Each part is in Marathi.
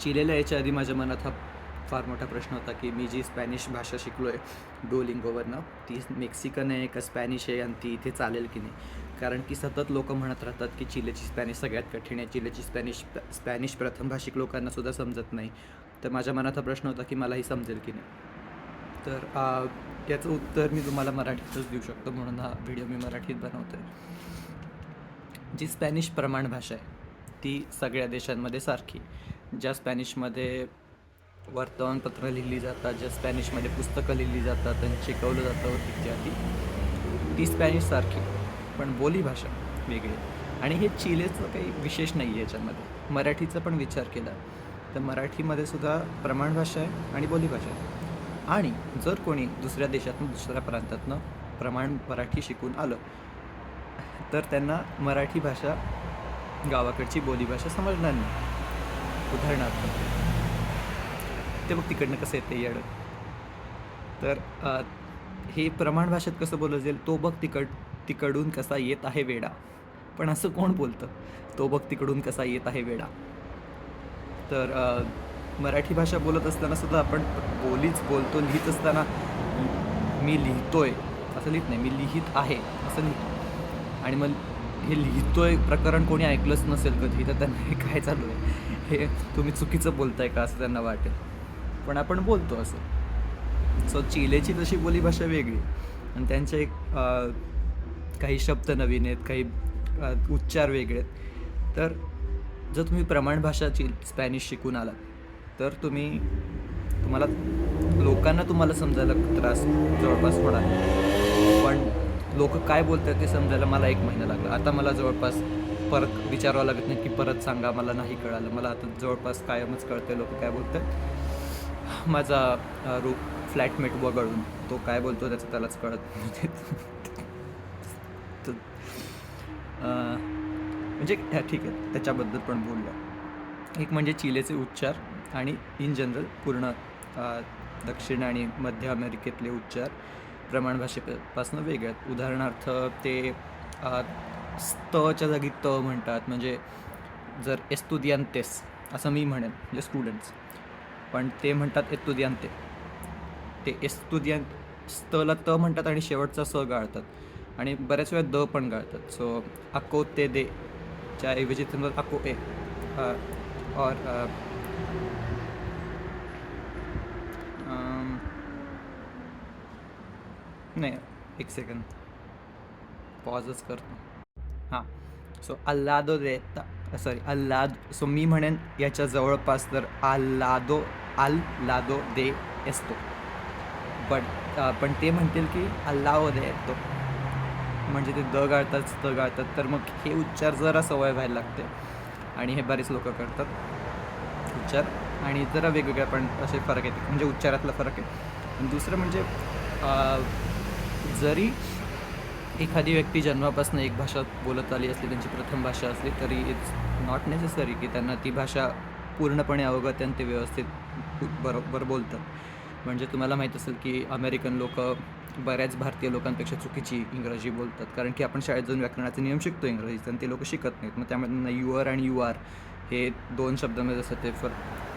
चिलेला याच्या आधी माझ्या मनात हा फार मोठा प्रश्न होता की मी जी स्पॅनिश भाषा शिकलो आहे डोलिंगोवरनं ती मेक्सिकन आहे का स्पॅनिश आहे आणि ती इथे चालेल की नाही? कारण की सतत लोक म्हणत राहतात की चिलेची स्पॅनिश सगळ्यात कठीण आहे चिलेची स्पॅनिश स्पॅनिश प्रथम भाषिक लोकांना सुद्धा समजत नाही. तर माझ्या मनात हा प्रश्न होता की मलाही समजेल की नाही? तर त्याचं याचं उत्तर मी तुम्हाला मराठीतच देऊ शकतो म्हणून हा व्हिडिओ मी मराठीत बनवतो आहे जी स्पॅनिश प्रमाण भाषा आहे ती सगळ्या देशांमध्ये सारखी. ज्या स्पॅनिशमध्ये वर्तमानपत्रं लिहिली जातात ज्या स्पॅनिशमध्ये पुस्तकं लिहिली जातात त्यांनी शिकवलं जातं इत्यादी ती स्पॅनिश सारखी पण बोलीभाषा वेगळी. आणि हे चिलेचं काही विशेष नाही आहे याच्यामध्ये. मराठीचा पण विचार केला तर मराठीमध्ये सुद्धा प्रमाण भाषा आहे आणि बोलीभाषा आहे. आणि जर कोणी दुसऱ्या देशातून दुसऱ्या प्रांतातनं प्रमाण मराठी शिकून आलं तर त्यांना मराठी भाषा गावाकडची बोलीभाषा समजणार नाही. उदाहरणार्थ. ते बघ तिकडनं कसं येते येडं. तर हे प्रमाण भाषेत कसं बोललं जाईल? तो बघ तिकड तिकडून कसा येत आहे वेडा. पण असं कोण बोलतं? तो बघ तिकडून कसा येत आहे वेडा. तर मराठी भाषा बोलत असताना सुद्धा आपण बोलीच बोलतो लिहित असताना मी लिहितोय. असं लिहित नाही मी लिहित आहे असं लिहितो. आणि मग हे लिहितोय प्रकरण कोणी ऐकलंच नसेल कधी तर त्यांना हे काय चालू आहे? हे तुम्ही चुकीचं बोलताय का असं त्यांना वाटेल. पण आपण बोलतो असं. सो चिलेची तशी बोलीभाषा वेगळी. आणि त्यांचे एक काही शब्द नवीन आहेत काही उच्चार वेगळे आहेत. तर जर तुम्ही प्रमाण भाषाची स्पॅनिश शिकून आलात तर तुम्ही तुम्हाला लोकांना तुम्हाला समजायला त्रास जवळपास होणार पण लोक काय बोलतात ते समजायला मला एक महिना लागला. आता मला जवळपास परत विचारावं लागत नाही की परत सांगा मला नाही कळालं. मला आता जवळपास कायमच कळते लोक काय बोलतात. माझा रूप रू फ्लॅटमेट वगळून तो काय बोलतो त्याचं त्यालाच कळत तर, म्हणजे ह्या ठीक आहे. त्याच्याबद्दल पण बोललं एक म्हणजे चिलेचे उच्चार आणि इन जनरल पूर्ण दक्षिण आणि मध्य अमेरिकेतले उच्चार प्रमाण भाषेपासून वेगळे आहेत. उदाहरणार्थ ते स्तच्या जागी त म्हणतात. म्हणजे जर एस्तुदियांतेस असं मी म्हणेन म्हणजे स्टुडंट्स पण ते म्हणतात एस्तुदियांते. ते एस्तुदियां स्तला त म्हणतात आणि शेवटचा स गाळतात. आणि बऱ्याच वेळा द पण गाळतात. सो अको ते दे च्या ऐवजी ते म्हणतात अको ए. और नाही एक सेकंड पॉजच करतो. हां. सो अल्लादो देता सॉरी अल्लाद सो मी म्हणेन याच्या जवळपास तर अल्लादो आल लादो दे एस्तो बट पण ते म्हणतील की अल्लाओ दे तो म्हणजे ते द गाळतात द गाळतात. तर मग हे उच्चार जरा सवय व्हायला लागते. आणि हे बरेच लोक करतात. उच्चार. आणि जरा वेगवेगळ्या पण असे फरक आहेत म्हणजे उच्चारातला फरक आहे. दुसरं म्हणजे जरी एखादी व्यक्ती जन्मापासून एक भाषा बोलत आली असली त्यांची प्रथम भाषा असली तरी इट्स नॉट नेसेसरी की त्यांना ती भाषा पूर्णपणे अवगत आणि ते व्यवस्थित बरोबर बोलतात. म्हणजे तुम्हाला माहीत असेल की अमेरिकन लोक बऱ्याच भारतीय लोकांपेक्षा चुकीची इंग्रजी बोलतात. कारण की आपण शाळेत जाऊन व्याकरणाचे नियम शिकतो इंग्रजी आणि ते लोक शिकत नाहीत. मग त्यामध्ये यू आर आणि यू आर हे दोन शब्दांमध्ये जसं ते फर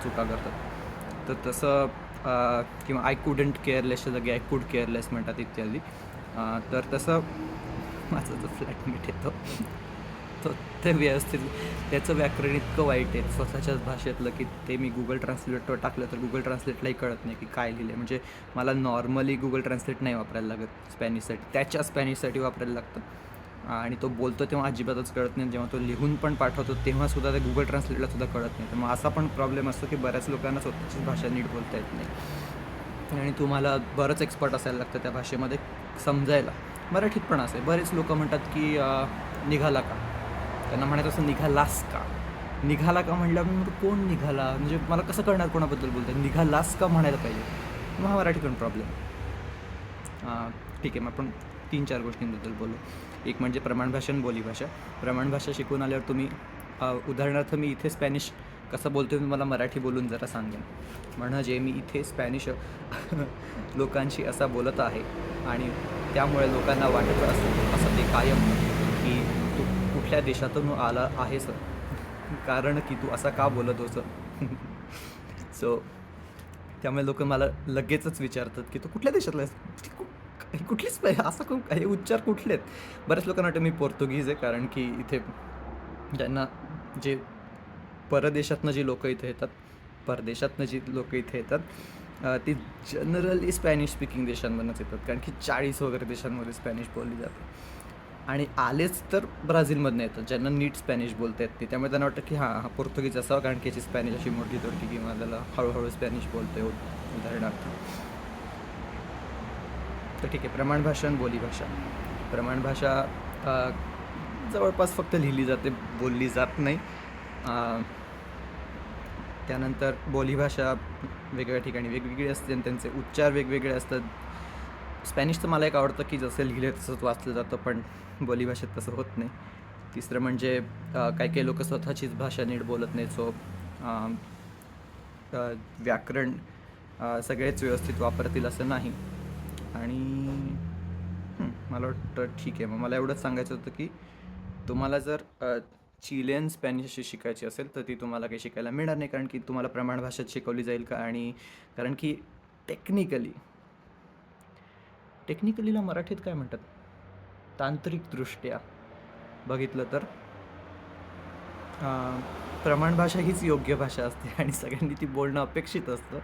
चुका करतात. तर तसं किंवा आय कुडंट केअरलेसच्या जागी आय कुड केअरलेस म्हणतात इत्यादी. तर तसं माझा जो फ्लॅटमेट येतो तो ते व्यवस्थित त्याचं व्याकरण इतकं वाईट आहे स्वतःच्याच भाषेतलं की ते मी गुगल ट्रान्सलेटवर टाकलं तर गुगल ट्रान्सलेटलाही कळत नाही की काय लिहिलं म्हणजे मला नॉर्मली गुगल ट्रान्सलेट नाही वापरायला लागत स्पॅनिशसाठी त्याच्या स्पॅनिशसाठी वापरायला लागतं. आणि तो बोलतो तेव्हा अजिबातच कळत नाही. जेव्हा तो लिहून पण पाठवतो तेव्हासुद्धा ते गुगल ट्रान्सलेटला सुद्धा कळत नाही. तर मग असा पण प्रॉब्लेम असतो की बऱ्याच लोकांना स्वतःचीच भाषा नीट बोलता येत नाही. आणि तुम्हाला बरंच एक्सपर्ट असायला लागतं त्या भाषेमध्ये समजायला. मराठीत पण असे. बरेच लोक म्हणतात की निघाला का? त्यांना म्हणायचं असं निघालास का? निघाला का? म्हटल्यावर मी म्हणतो, कोण निघाला? म्हणजे मला कसं कळणार कोणाबद्दल बोलतं निघालास का? म्हणायला पाहिजे. मग हा मराठी पण प्रॉब्लेम ठीक आहे. मग आपण तीन चार गोष्टींबद्दल बोलू. एक म्हणजे प्रमाणभाषा आणि बोलीभाषा प्रमाण भाषा शिकून आल्यावर तुम्ही उदाहरणार्थ मी इथे स्पॅनिश कसं बोलतो मी मला मराठी बोलून जरा सांगेन. म्हणजे मी इथे स्पॅनिश लोकांशी असा बोलत आहे आणि त्यामुळे लोकांना वाटत असं असं ते कायम की तू कुठल्या देशातून आला आहेस कारण की तू असा का बोलत होस? सो त्यामुळे लोक मला लगेचच विचारतात की तू कुठल्या देशातला आहेस? कु- कुठलीच नाही असं कोण हे उच्चार कुठले आहेत बऱ्याच लोकांना वाटतं मी पोर्तुगीज आहे कारण की इथे ज्यांना जे परदेशातनं जी लोकं इथे येतात परदेशातनं जी लोकं इथे येतात ती जनरली स्पॅनिश स्पीकिंग देशांमधूनच येतात. कारण की चाळीस वगैरे देशांमध्ये स्पॅनिश बोलली जाते. आणि आलेच तर ब्राझीलमधनं येतात. ज्यांना नीट स्पॅनिश बोलता येत नाही. त्यामुळे त्यांना वाटतं की हां हा पोर्तुगीज असावा. कारण की याची स्पॅनिश अशी मोठी तोडकी किंवा त्याला हळूहळू स्पॅनिश बोलते उदाहरणार्थ. तर ठीक आहे. प्रमाण भाषा आणि बोलीभाषा. प्रमाण भाषा जवळपास फक्त लिहिली जाते बोलली जात नाही. त्यानंतर बोलीभाषा वेगवेगळ्या ठिकाणी वेगवेगळी असते आणि त्यांचे उच्चार वेगवेगळे असतात. स्पॅनिश तर मला एक आवडतं की जसं लिहिलं तसंच वाचलं जातं पण बोलीभाषेत तसं होत नाही. तिसरं म्हणजे काही काही लोक स्वतःचीच भाषा नीट बोलत नाही सो व्याकरण सगळेच व्यवस्थित वापरतील असं नाही. आणि मला वाटतं ठीक आहे. मग मला एवढंच सांगायचं होतं की तुम्हाला जर अ, चिलियन स्पॅनिश शिकायची असेल तर ती तुम्हाला काही शिकायला मिळणार नाही कारण की तुम्हाला प्रमाण भाषेत शिकवली जाईल का? आणि कारण की टेक्निकली टेक्निकलीला मराठीत काय म्हणतात? तांत्रिकदृष्ट्या बघितलं तर प्रमाण भाषा हीच योग्य भाषा असते आणि सगळ्यांनी ती बोलणं अपेक्षित असतं.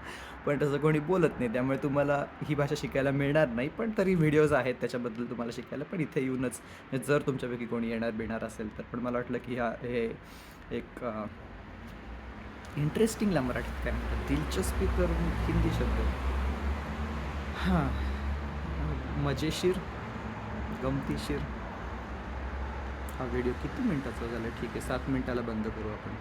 पण तसं कोणी बोलत नाही त्यामुळे तुम्हाला ही भाषा शिकायला मिळणार नाही. पण तरी व्हिडिओज आहेत त्याच्याबद्दल तुम्हाला शिकायला पण इथे येऊनच. म्हणजे जर तुमच्यापैकी कोणी येणार बिणार असेल तर. पण मला वाटलं की हा हे एक इंटरेस्टिंगला मराठीत काय म्हणतात? दिलचस्पी तर हिंदी शब्द. हां. मजेशीर गमतीशीर हा व्हिडिओ किती मिनटाचा झाला? ठीक आहे सात मिनटाला बंद करू आपण.